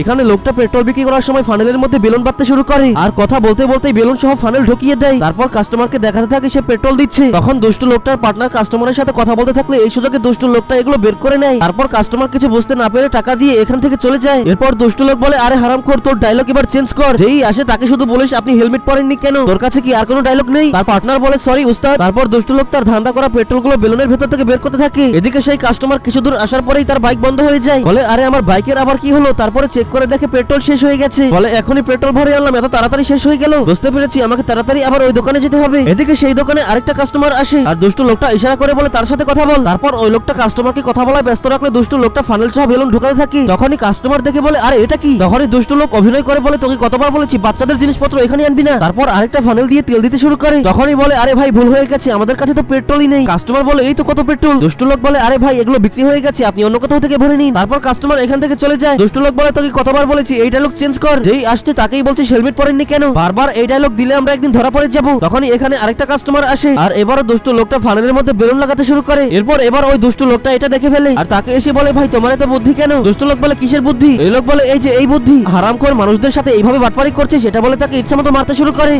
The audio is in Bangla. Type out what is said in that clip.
এখানে লোকটা পেট্রোল বিক্রি করার সময় ফানেলের মধ্যে বেলুন বাঁধতে শুরু করে। আর কথা বলতে বলতে বেলুন সহ ফানেল ঢুকিয়ে দেয়। তারপর কাস্টমারকে দেখাতে থাকে সে পেট্রোল দিচ্ছে। তখন দুষ্টু লোকটার পার্টনার কাস্টমারের সাথে কথা বলতে থাকলে এই সুযোগে দুষ্টু লোকটা এগুলো বের করে নেয়। তারপর কাস্টমার কিছু বুঝতে না পেরে টাকা দিয়ে এখান থেকে চলে যায়। এরপর দুষ্টু লোক বলে, আরে হারাম কর তোর ডায়লগ এবার চেঞ্জ কর। যেই আসে তাকে শুধু বলিস, আপনি হেলমেট পরেননি কেন? তোর কাছে কি আর কোনো ডায়লগ নেই? তার পার্টনার বলে সরি উস্তাদ। তারপর দুষ্টু লোক তার ধান্দা করা পেট্রোলগুলো বেলুনের ভেতর থেকে বের করতে থাকে। এদিকে সেই কাস্টমার কিছু দূর আসার পরেই তার বাইক বন্ধ হয়ে যায়। বলে, আরে, আমার বাইকের আবার কি হলো? তারপরে চেক করে দেখে পেট্রোল শেষ হয়ে গেছে। বলে, এখনই পেট্রোল ভরে আনলাম, এত তাড়াতাড়ি শেষ হয়ে গেল? বুঝতে পেরেছি, আমাকে তাড়াতাড়ি আবার ওই দোকানে যেতে হবে। এদিকে সেই দোকানে আরেকটা কাস্টমার আসে। আর দুষ্টু লোকটা ইশারা করে বলে, তার সাথে কথা বল। তারপর ওই লোকটা কাস্টমারকে কথা বলায় ব্যস্ত রাখলে দুষ্টু লোকটা ফানেল সহ বেলুন ঢুকাতে থাকে। তখনই কাস্টমার দেখে বলে, আরে, এটা কি? তখনই দুষ্টু লোক অভিনয় করে বলে, তোকে কতবার বলেছি, বাচ্চাদের জিনিসপত্র এখানে আনবি না। তারপর আরেকটা ফানেল দিয়ে তেল দিতে শুরু করে। তখনই বলে, আরে ভাই, ভুল হয়ে গেছে, আমাদের কাছে তো পেট্রোলই নেই। কাস্টমার বলে, এই তো কত পেট্রোল দুষ্টু লোক বলে, আরে ভাই, এগুলো বিক্রি হয়ে গেছে, আপনি অন্য কোথাও থেকে ভরে নিন। তারপর কাস্টমার এখান থেকে চলে যায়। দুষ্টু লোক বলে, তোকে কতবার বলেছি, এই ডায়লগ চেঞ্জ কর। যেই আসছে তাকেই বলছিস হেলমেট পরেননি কেন? বারবার এই ডায়লগ দিলে আমরা একদিন ধরা পড়ে যাব। তখনই এখানে আরেকটা কাস্টমার আসে। আর এবারও দুষ্ট লোকটা ফানেলের মধ্যে বেলুন লাগাতে শুরু করে। এরপর এবার ওই দুষ্ট লোকটা এটা দেখে ফেলে। আর তাকে এসে বলে, ভাই, তোমার এত বুদ্ধি কেন? দুষ্ট লোক বলে, কিসের বুদ্ধি? এই লোক বলে, এই যে এই বুদ্ধি। হারাম করে মানুষদের সাথে এইভাবে বাটপারি করছে, সেটা বলে তাকে ইচ্ছা মতো মারতে শুরু করে।